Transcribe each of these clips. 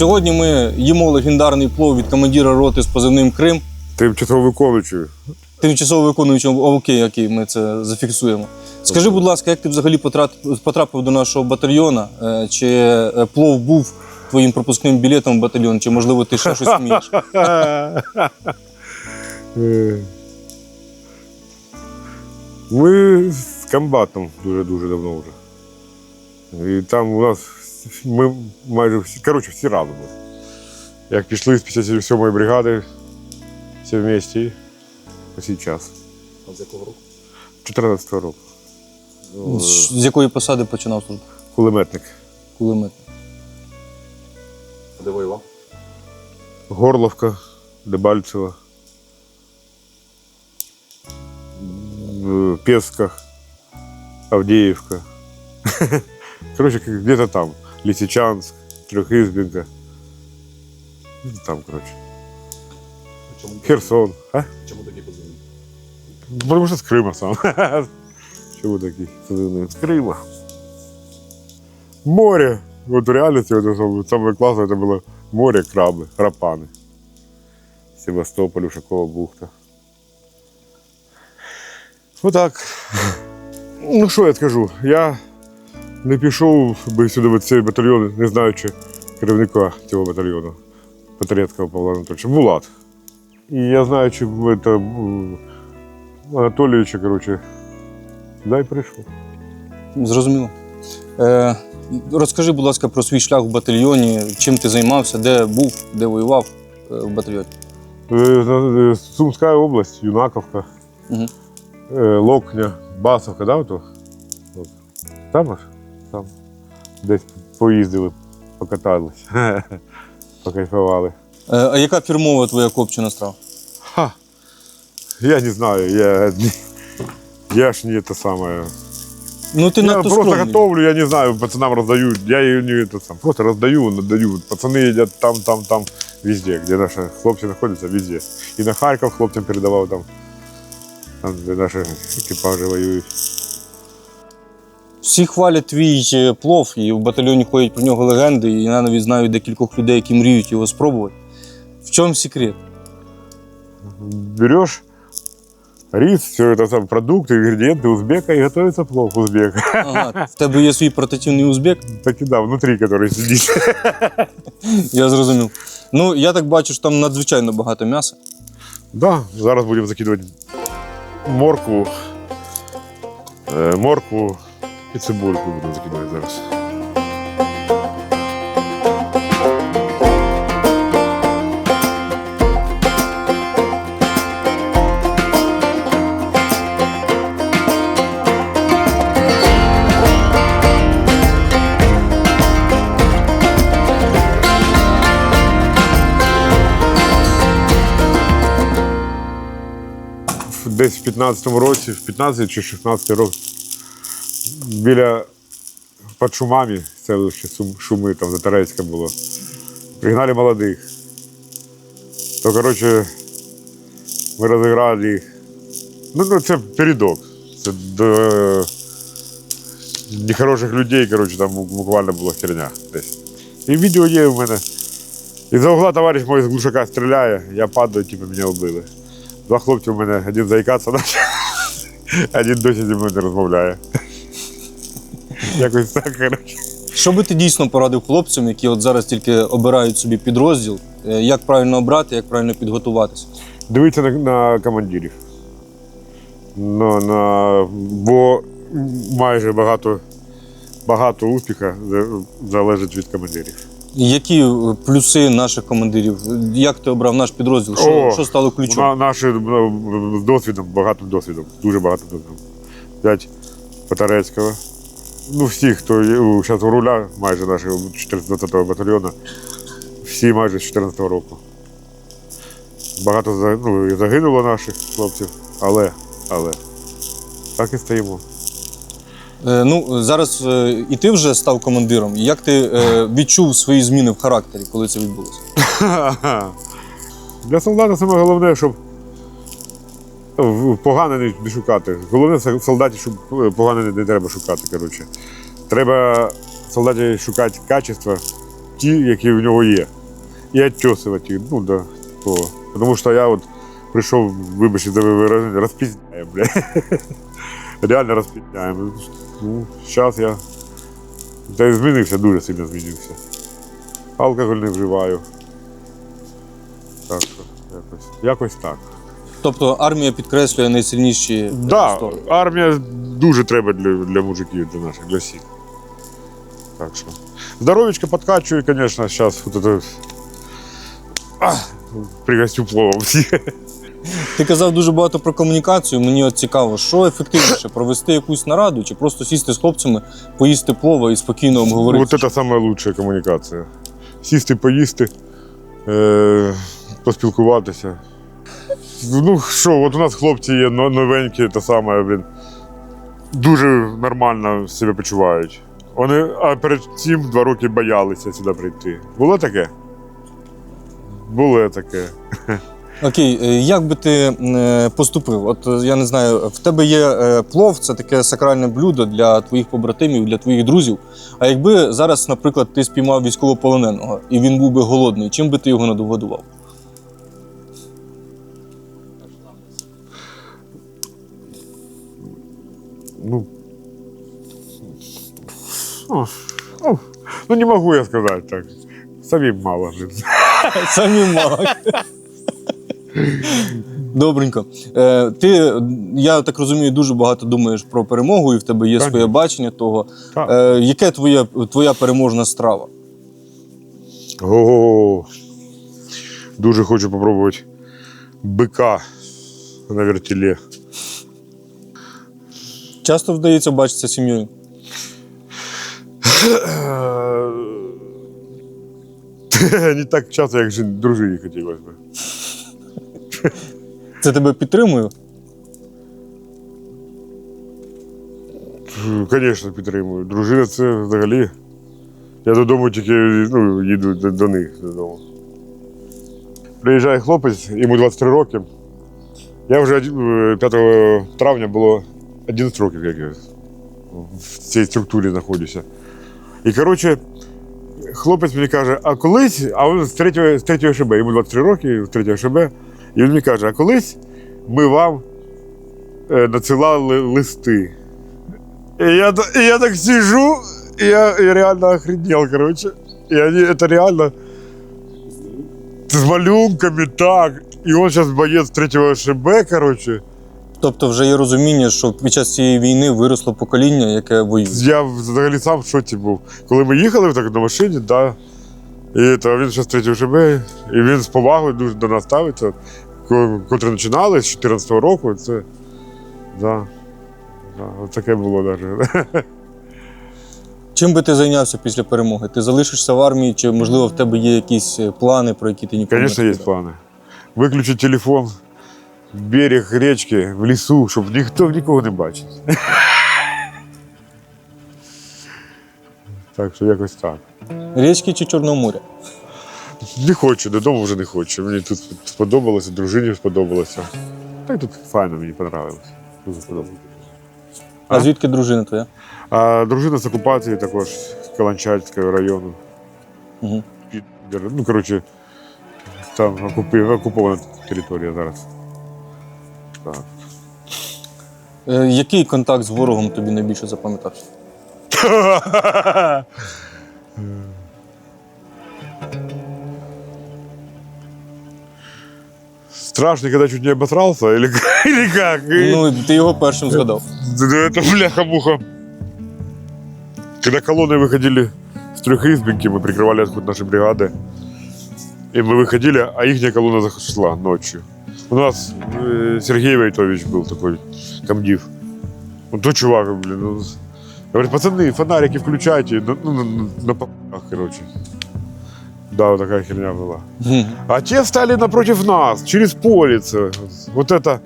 Сьогодні ми їмо легендарний плов від командира роти з позивним Крим, Тимчасово виконуючий. тимчасово виконуючим ОВК, який ми це зафіксуємо. Скажи, будь ласка, як ти взагалі потрапив до нашого батальйона? Е, Чи е, плов був твоїм пропускним білетом в батальйон, чи можливо ти ще щось вмієш? Ми з комбатом дуже-дуже давно вже. І там у нас ми майже всі, коротше, всі разом. були. Як пішли з 57-ї бригади, всі вместе, і по сей час. А з якого року? 14-го року. З з якої посади починав службу? Кулеметник. Кулемет. А де воював? Горловка, Дебальцево. В Песках, Авдеевка. Короче, как где-то там. Лисичанск, Трехизбинка. Где-то там, короче. Чому, Херсон. А? чому такий позивний? Потому что с Крыма сам. Чего такие позывные? С Крыма. Море. Вот в реальности это самое, самое классное это было море, крабы, рапаны. Севастополь, Ушакова бухта. Вот так. Ну що я скажу? Я не пішов би сюди в цей батальйон, не знаючи керівника цього батальйону, Петрецького Павла Анатольовича, Булат. І я знаючи м, Анатолійовича, коротше, дай прийшов. Зрозуміло. Е, розкажи, будь ласка, про свій шлях в батальйоні, чим ти займався, де був, де воював е, в батальйоні. Е, е, Сумська область, Юнаковка, Угу. е, Локня, Басовка, да, ото? От. Там аж? Там. Десь поїздили, покатались, покайфували. Е, а яка фірмова твоя копчена страва? Ха. Я не знаю, я, я ж не это самое. Ну ти я надто просто скромний. готовлю, я не знаю, пацанам раздаю. Я ее не это сам. Просто раздаю, надаю. Пацаны едят там, там, там, везде, где наши хлопцы находятся, везде. И на Харьков хлопцам передавал там, там где наши экипажи воюют. Всі хвалять твій е, плов, і в батальйоні ходять про нього легенди, і я навіть знаю декількох людей, які мріють його спробувати. В чому секрет? Берешь рис, все это там продукты, ингредиенты узбека и готовится плов узбека. Ага, в тебе є свій портативний узбек, Так и да, внутри, который сидит. я зрозумів. Ну, я так бачу, що там надзвичайно багато м'яса. Да, зараз будемо закидувати моркву, е, моркву і цибульку будемо закидувати зараз. Десь в 15-му році, в 15 чи 16 років, біля під шумами, селище Сум- Шуми, там Затарецька було. Пригнали молодих. То, коротше, ми розіграли їх. Ну, ну це передок. Це до е, нехороших людей, коротше, там буквально була херня десь. І відео є в мене. І за угла товариш мой з глушака стріляє, я падаю, типу, мене вбили. Два хлопці у мене, один заїкатися почав, один досі зі мною не розмовляє. Якось так, коротше. Що би ти дійсно порадив хлопцям, які от зараз тільки обирають собі підрозділ, е, як правильно обрати, як правильно підготуватися? Дивіться на, на командирів. На, на, бо майже багато, багато успіха залежить від командирів. Які е, плюси наших командирів? Як ти обрав наш підрозділ? Що, О, що стало ключом? На, наші ну, з досвідом, багатим досвідом, дуже багато досвідом. П'ять Потарецького. Ну, всі, хто зараз у руля, майже нашого 14-го батальйону, всі майже з 14-го року. Багато ну, і загинуло наших хлопців, але, але так і стоїмо. Е, ну, зараз е, і ти вже став командиром. Як ти е, відчув свої зміни в характері, коли це відбулося? Для солдата саме головне, щоб погане не- шукати. Головне в солдаті, щоб е, погане не, треба шукати. Коротше. Треба солдаті шукати качества, ті, які в нього є. І відтьосувати їх. Ну, да, того. Тому що я от прийшов, вибачте за вираження, розпізняє, бля. Реально розпізняємо. Ну, зараз я. Та й змінився, дуже сильно змінився. Алкоголь не вживаю. Так що, якось, якось так. Тобто армія підкреслює найсильніші Да, сторони. армія дуже треба для, для мужиків, для наших, для всіх. Так що. Здоровечко подкачує, звісно, зараз вот это... Пригостю пловом. Ти казав дуже багато про комунікацію. Мені от цікаво, що ефективніше провести якусь нараду чи просто сісти з хлопцями, поїсти плова і спокійно обговорити. Это самая лучшая комунікація. Сісти, поїсти, е- поспілкуватися. Ну що, от у нас хлопці є новенькі, те саме, блін, дуже нормально себе почувають. Вони а перед цим два роки боялися сюди прийти. Було таке? Було таке. Окей, е, як би ти е, поступив? От е, я не знаю, в тебе є плов, це таке сакральне блюдо для твоїх побратимів, для твоїх друзів. А якби зараз, наприклад, ти спіймав військовополоненого і він був би голодний, чим би ти його надогодував? Ну, ну, не могу я сказать так. Самим мало. Самі мало. Добренько. Е, ти, я так розумію, дуже багато думаєш про перемогу, і в тебе є своє бачення того. Так. Е, яке твоя, твоя переможна страва? О, дуже хочу попробувати бика на вертілі. Часто вдається бачитися з сім'єю? Не так часто, як дружині хотілося б. Це тебе підтримує? Звісно, підтримую. Дружина це взагалі. Я додому тільки ну, їду до, них додому. Приїжджає хлопець, йому 23 роки. Я вже е, 5 травня було 11 років, як я в цій структурі знаходжуся. І коротше, хлопець мені каже, а колись, а він з 3, з 3 ШБ, йому 23 роки, з 3 ШБ, і він мені каже, а колись ми вам е, надсилали листи. И я, и я так сижу, и я, я реально охренел, короче. И они, это реально с малюнками так. И он сейчас боец третьего ШБ, короче. Тобто вже є розуміння, що під час цієї війни виросло покоління, яке воює. Я взагалі сам в шоці був. Коли ми їхали так на машині, да. І то він зараз третього ШБ, і він з повагою дуже до нас ставиться. Ко- починали з 14-го року, це. Да. Да, от таке було навіть. Чим би ти зайнявся після перемоги? Ти залишишся в армії, чи можливо в тебе є якісь е, плани, про які ти ніколи Конечно, не есть розповідав? планы. Выключить телефон, берег речки, в лісу, щоб ніхто нікого не бачив. так що якось так. Річки чи Чорного моря? Не хочу, додому вже не хочу. Мені тут сподобалося, дружині сподобалося. Так тут файно, мені понравилось. Дуже сподобалося. А, А? звідки дружина твоя? А дружина з окупації також з Каланчарського району. Угу. Ну, коротше, там окупована територія зараз Так. Е, який контакт з ворогом тобі найбільше запам'ятався? Страшно, когда чуть не обосрался, или, или как? И- Ну, ти його першим згадав. Да это бляха-муха. Когда колонны выходили с трехизбинки, мы прикрывали отход нашей бригады. И мы выходили, а их колонна зашла ночью. У нас э, Сергей Войтович был такой комдив. Ну, то чувак, блин, ну, говорит, пацаны, фонарики включайте, ну, ну, на, на попах, короче. Да, вот такая херня была. А те стали напротив нас, через полице. Вот это...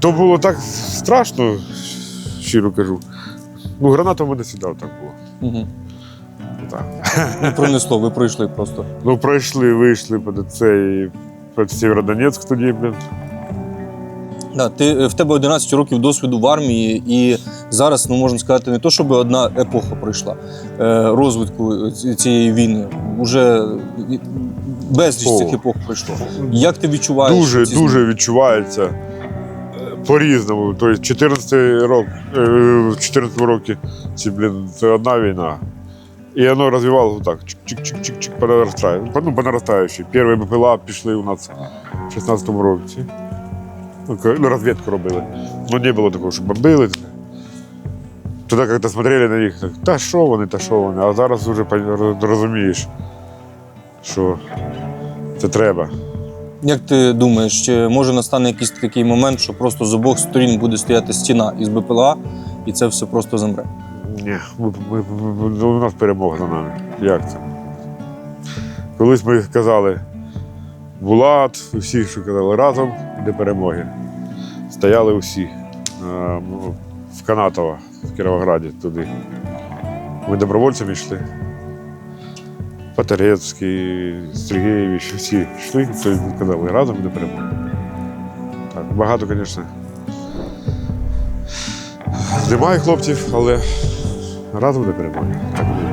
То було так страшно, щиро кажу. Ну, граната в мене сідав так було. Так. Ну, пронесло, ви пройшли просто. Ну, пройшли, вийшли під цей під Сєвєродонецьк тоді, блін. Да, ти, е, в тебе 11 років досвіду в армії, і зараз, ну можна сказати, не то, щоб одна епоха пройшла е, розвитку цієї війни. Уже безліч О. цих епох пройшло. Як ти відчуваєш? Дуже, ці дуже відчувається е, по-різному. Тобто 14 рок, е, в 14 році це, блін, це одна війна. І воно розвивалося так. Чик-чик-чик-чик по наростаючій. Ну, по наростаючій. Перші БПЛА пішли у нас в 16-му році. Ну, розвідку робили. Ну, не було такого, що бомбили. Тоді як-то смотрели на них, так, та що вони, та що вони. А зараз вже розумієш, що це треба. Як ти думаєш, чи може настане якийсь такий момент, що просто з обох сторін буде стояти стіна із БПЛА, і це все просто замре? Ні, ми, ми, у нас перемога за нами. Як це? Колись ми казали, Булат, всі, що казали, разом до перемоги. Стояли усі е, в Канатово, в Кіровограді, туди. Ми добровольцями йшли. Патерецький, Сергієвич, всі йшли, це казали разом до перемоги. Так, багато, звісно. Немає хлопців, але разом до перемоги. Так буде.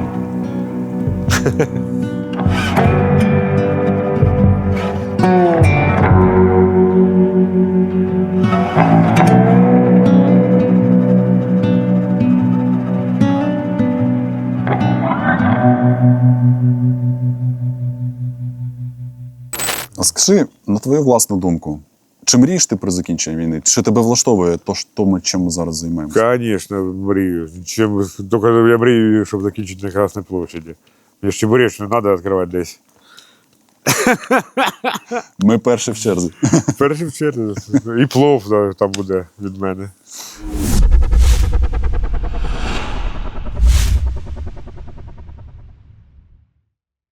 Скажи, на твою власну думку, чи мрієш ти про закінчення війни? Чи тебе влаштовує то, що- чим ми зараз займаємося? Звісно, мрію. Чим, тільки я мрію, щоб закінчити на Красній площаді. Мені ж не треба відкривати десь. Ми перші в черзі. Перший в черзі. І плов там буде від мене.